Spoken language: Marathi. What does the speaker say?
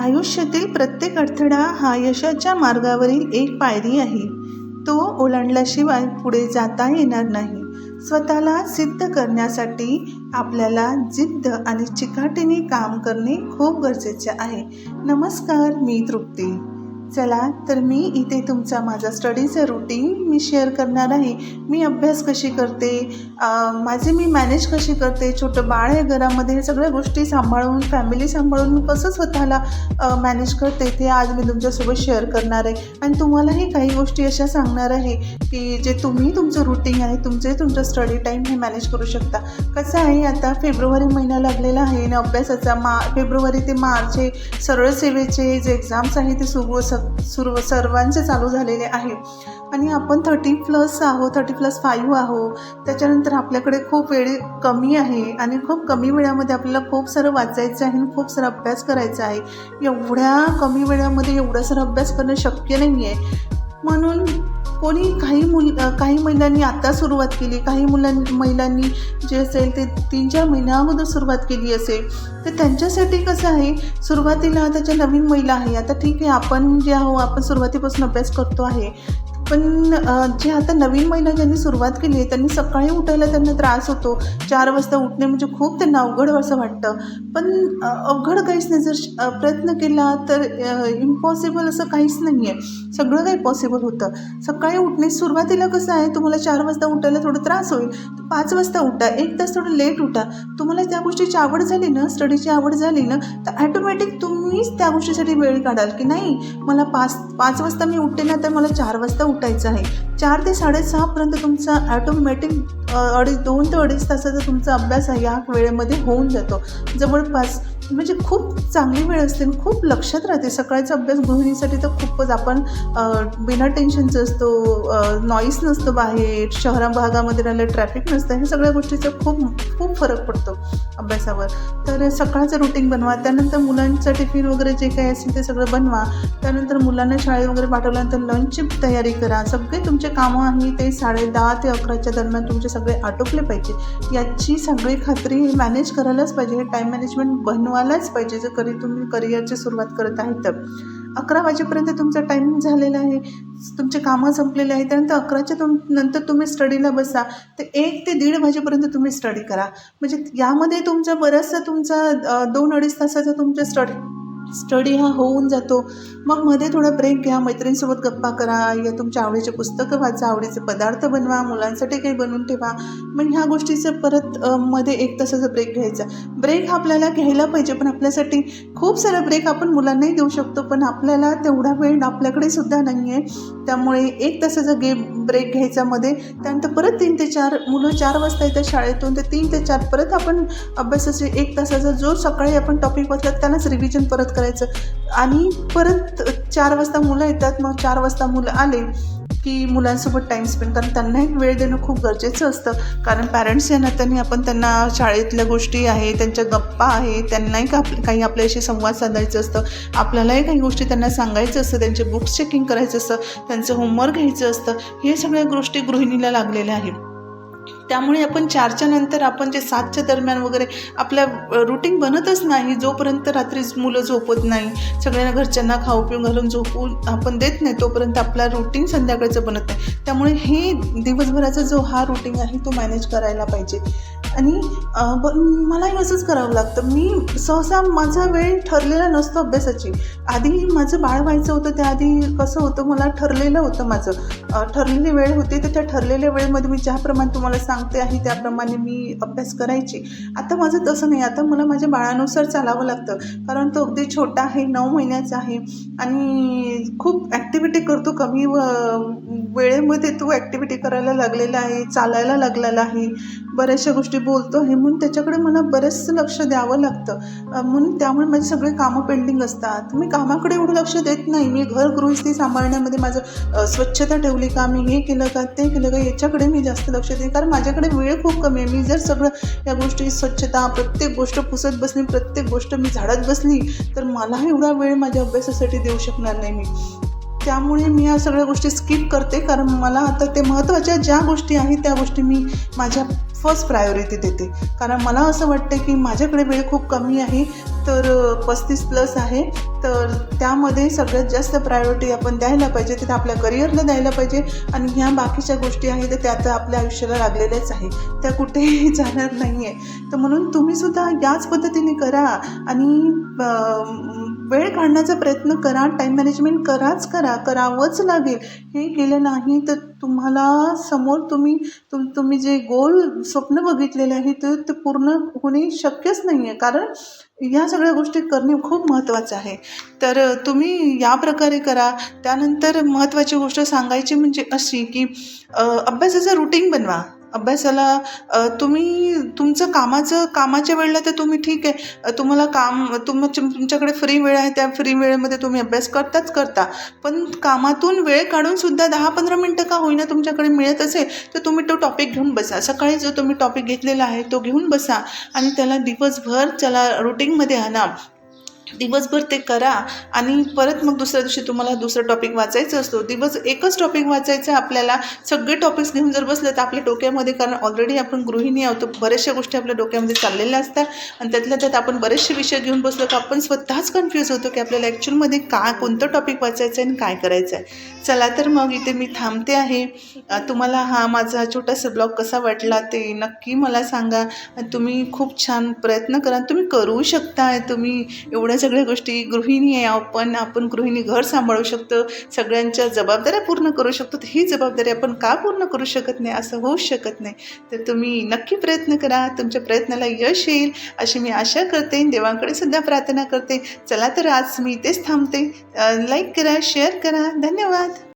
आयुष्यातील प्रत्येक अडथळा हा यशाच्या मार्गावरील एक पायरी आहे. तो ओलांडल्याशिवाय पुढे जाता येणार नाही. स्वतःला सिद्ध करण्यासाठी आपल्याला जिद्द आणि चिकाटीने काम करणे खूप गरजेचे आहे. नमस्कार मी तृप्ती. चला तर मी इथे तुमचा माझा स्टडीचं रुटीन मी शेअर करणार आहे. मी अभ्यास कशी करते? माझे मी मॅनेज कशी करते? छोटं बाळ आहे घरामध्ये हे सगळ्या गोष्टी सांभाळून फॅमिली सांभाळून मी कसं स्वतःला मॅनेज करते ते आज मी तुमच्यासोबत शेअर करणार आहे. आणि तुम्हालाही काही गोष्टी अशा सांगणार आहे की जे तुम्ही तुमचं रुटीन आहे तुमचे तुमचं स्टडी टाईम हे मॅनेज करू शकता. कसं आहे आता फेब्रुवारी महिना लागलेला आहे आणि अभ्यासाचा मा फेब्रुवारी ते मार्च हे सरळ सेवेचे जे एक्झाम्स आहे ते सुरू स सुरू सर्वांचे चालू झालेले आहे. आणि आपण थर्टी प्लस आहो थर्टी प्लस फाईव्ह आहो त्याच्यानंतर आपल्याकडे खूप वेळ कमी आहे आणि खूप कमी वेळामध्ये आपल्याला खूप सारं वाचायचं आहे आणि खूप सारा अभ्यास करायचा आहे. एवढ्या कमी वेळामध्ये एवढा सारा अभ्यास करणं शक्य नाही आहे म्हणून कोणी काही मुल काही महिलांनी आत्ता सुरुवात केली काही मुलां महिलांनी जे असेल ते तीन चार महिन्या सुरुवात केली असेल. तर त्यांच्यासाठी कसं आहे सुरुवातीला त्याच्या नवीन महिला आहे आता ठीक आहे आपण जे आहो आपण सुरुवातीपासून अभ्यास करतो आहे पण जे आता नवीन महिला ज्यांनी सुरुवात केली आहे त्यांनी सकाळी उठायला त्यांना त्रास होतो. चार वाजता उठणे म्हणजे खूप त्यांना अवघड असं वाटतं. पण अवघड काहीच नाही. जर प्रयत्न केला तर इम्पॉसिबल असं काहीच नाही आहे सगळं काही पॉसिबल होतं. सकाळी उठणे सुरुवातीला कसं आहे तुम्हाला चार वाजता उठायला थोडं त्रास होईल. पाच वाजता उठा एक तास थोडं लेट उठा. तुम्हाला त्या गोष्टीची आवड झाली ना स्टडीची आवड झाली ना तर ॲटोमॅटिक तुम्हीच त्या गोष्टीसाठी वेळ काढाल की नाही मला पाच पाच वाजता मी उठते ना तर मला चार वाजता उठायचं आहे. चार ते साडेसहापर्यंत तुमचा ॲटोमॅटिक अडीच दोन ते अडीच तासाचा तुमचा अभ्यास हा या वेळेमध्ये होऊन जातो. जवळपास म्हणजे खूप चांगली वेळ असते आणि खूप लक्षात राहते. सकाळचा अभ्यास गृहिणीसाठी तर खूपच आपण बिना टेन्शनचं असतो नॉईस नसतो बाहेर शहरा भागामध्ये राहिलं ट्रॅफिक नसतं हे सगळ्या गोष्टीचा खूप खूप फरक पडतो अभ्यासावर. तर सकाळचं रुटीन बनवा त्यानंतर मुलांचं टिफिन वगैरे जे काही असेल ते सगळं बनवा. त्यानंतर मुलांना शाळेत वगैरे पाठवल्यानंतर लंचची तयारी करा. सगळे तुमचे कामं आहे ते साडे दहा ते अकराच्या दरम्यान तुमचे सगळे आटोपले पाहिजे. याची सगळी खात्री मॅनेज करायलाच पाहिजे. हे टाईम मॅनेजमेंट बनवा. बनवायलाच पाहिजे जर कधी तुम्ही करिअरची सुरुवात करत आहे तर. अकरा वाजेपर्यंत तुमचा टायमिंग झालेला आहे. तुमचे कामं संपलेले आहे त्यानंतर अकराच्या तुम नंतर तुम्ही स्टडीला बसा. तर एक ते दीड वाजेपर्यंत तुम्ही स्टडी करा. म्हणजे यामध्ये तुमचा बराचसा तुमचा दोन अडीच तासाचा तुमचा स्टडी स्टडी हा होऊन जातो. मग मध्ये थोडा ब्रेक घ्या मैत्रिणींसोबत गप्पा करा या तुमच्या आवडीचे पुस्तकं वाचा आवडीचे पदार्थ बनवा मुलांसाठी काही बनवून ठेवा. मग ह्या गोष्टीचं परत मध्ये एक तासाचा ब्रेक घ्यायचा. ब्रेक हा आपल्याला घ्यायला पाहिजे पण आपल्यासाठी खूप सारा ब्रेक आपण मुलांनाही देऊ शकतो पण आपल्याला तेवढा वेळ आपल्याकडे सुद्धा नाही आहे त्यामुळे एक तासाचा गेम ब्रेक घ्यायचा मध्ये त्यानंतर परत तीन ते चार मुलं चार वाजता येतात शाळेतून ते तीन ते चार परत आपण अभ्यासाचे एक तासाचा जो सकाळी आपण टॉपिक वाचला त्यांनाच रिव्हिजन परत करायचं. आणि परत चार वाजता मुलं येतात मग चार वाजता मुलं आले की मुलांसोबत टाईम स्पेंड कारण त्यांनाही वेळ देणं खूप गरजेचं असतं. कारण पॅरेंट्स या नात्याने आपण त्यांना शाळेतल्या गोष्टी आहे त्यांच्या गप्पा आहे त्यांनाही का काही आपल्याशी संवाद साधायचं असतं. आपल्यालाही काही गोष्टी त्यांना सांगायचं असतं त्यांचे बुक्स चेकिंग करायचं असतं त्यांचं होमवर्क घ्यायचं असतं. हे सगळ्या गोष्टी गृहिणीला लागलेल्या आहेत. त्यामुळे आपण चारच्या नंतर आपण जे सातच्या दरम्यान वगैरे आपल्या रुटीन बनतच नाही. जोपर्यंत रात्री मुलं झोपत नाही सगळ्यांना घरच्यांना खाऊ पिऊ घालून झोपून आपण देत नाही तोपर्यंत आपला रुटीन संध्याकाळचं बनत नाही. त्यामुळे हे दिवसभराचा जो हा रुटीन आहे तो मॅनेज करायला पाहिजे. आणि मलाही असंच करावं लागतं. मी सहसा माझा वेळ ठरलेला नसतो अभ्यासाची. आधी माझं बाळ व्हायचं होतं त्याआधी कसं होतं मला ठरलेलं होतं माझं. ठरलेली वेळ होती तर त्या ठरलेल्या वेळेमध्ये मी ज्याप्रमाणे तुम्हाला सांग सांगते आहे त्याप्रमाणे मी अभ्यास करायची. आता माझं तसं नाही. आता मला माझ्या बाळानुसार चालावं लागतं. कारण तो अगदी छोटा आहे नऊ महिन्याचा आहे आणि खूप ॲक्टिव्हिटी करतो. कमी व वेळेमध्ये तो ॲक्टिव्हिटी करायला लागलेला आहे चालायला लागलेला आहे. बऱ्याचशा गोष्टी बोलतो आहे. म्हणून त्याच्याकडे मला बरंचसं लक्ष द्यावं लागतं. म्हणून त्यामुळे माझे सगळे कामं पेंडिंग असतात. मी कामाकडे एवढं लक्ष देत नाही. मी घर गृहस्थी सांभाळण्यामध्ये माझं स्वच्छता ठेवली का? मी हे केलं का? ते केलं का? याच्याकडे मी जास्त लक्ष देते कारण माझ्या माझ्याकडे वेळ खूप कमी आहे. मी जर सगळं या गोष्टी स्वच्छता प्रत्येक गोष्ट पुसत बसली प्रत्येक गोष्ट मी झाडत बसली तर मला एवढा वेळ माझ्या अभ्यासासाठी देऊ शकणार नाही मी. त्यामुळे मी या सगळ्या गोष्टी स्किप करते कारण मला आता ते महत्त्वाच्या ज्या गोष्टी आहेत त्या गोष्टी मी माझ्या फर्स्ट प्रायोरिटी देते. कारण मला असं वाटतं की माझ्याकडे वेळ खूप कमी आहे तर पस्तीस प्लस आहे. तर त्यामध्ये सगळ्यात जास्त प्रायोरिटी आपण द्यायला पाहिजे तिथे आपल्या करिअरला द्यायला पाहिजे. आणि ह्या बाकीच्या गोष्टी आहेत तर त्या तर आपल्या आयुष्याला लागलेल्याच आहे. त्या कुठेही जाणार नाही आहे तर म्हणून तुम्हीसुद्धा याच पद्धतीने करा. आणि वेळ काढण्याचा प्रयत्न करा टाईम मॅनेजमेंट कराच करा करावंच लागेल. हे केलं नाही तर तुम्हाला समोर तुम्ही तुम तुम्ही जे गोल स्वप्न बघितलेले आहे ते ते पूर्ण होणे शक्यच नाही आहे कारण या सगळ्या गोष्टी करणे खूप महत्त्वाचं आहे. तर तुम्ही या प्रकारे करा. त्यानंतर महत्त्वाची गोष्ट सांगायची म्हणजे अशी की अभ्यासाचं रुटीन बनवा. अभ्यासाला तुम्ही तुमचं कामाचं कामाच्या वेळेला तर तुम्ही ठीक आहे. तुम्हाला काम तुम तुमच्याकडे फ्री वेळ आहे त्या फ्री वेळेमध्ये तुम्ही अभ्यास करताच करता. पण कामातून वेळ काढून सुद्धा दहा पंधरा मिनटं का होईना तुमच्याकडे मिळत असेल तर तुम्ही तो टॉपिक घेऊन बसा. सकाळी जो तुम्ही टॉपिक घेतलेला आहे तो घेऊन बसा. आणि त्याला दिवसभर त्याला रुटीनमध्ये आणा. दिवसभर ते करा आणि परत मग दुसऱ्या दिवशी तुम्हाला दुसरा टॉपिक वाचायचा असतो. दिवस एकच टॉपिक वाचायचं आपल्याला. सगळे टॉपिक्स घेऊन जर बसलं तर आपल्या डोक्यामध्ये कारण ऑलरेडी आपण गृहिणी आहोत बऱ्याचशा गोष्टी आपल्या डोक्यामध्ये चाललेल्या असतात. आणि त्यातल्या त्यात आपण बरेचसे विषय घेऊन बसलो की आपण स्वतःच कन्फ्यूज होतो की आपल्याला ॲक्च्युअलमध्ये काय कोणतं टॉपिक वाचायचं आहे आणि काय करायचं आहे चला तर मग इथे मी थांबते आहे. तुम्हाला हा माझा छोटासा ब्लॉग कसा वाटला ते नक्की मला सांगा. तुम्ही खूप छान प्रयत्न करा. तुम्ही करू शकता तुम्ही एवढं सगळ्या गोष्टी गृहिणी आहे आपण आपण गृहिणी घर सांभाळू शकतो सगळ्यांच्या जबाबदाऱ्या पूर्ण करू शकतो तर ही जबाबदारी आपण का पूर्ण करू शकत नाही? असं होऊ शकत नाही. तर तुम्ही नक्की प्रयत्न करा तुमच्या प्रयत्नाला यश येईल अशी मी आशा करते. देवांकडे सुद्धा प्रार्थना करते. चला तर आज मी इथेच थांबते. लाईक करा शेअर करा. धन्यवाद.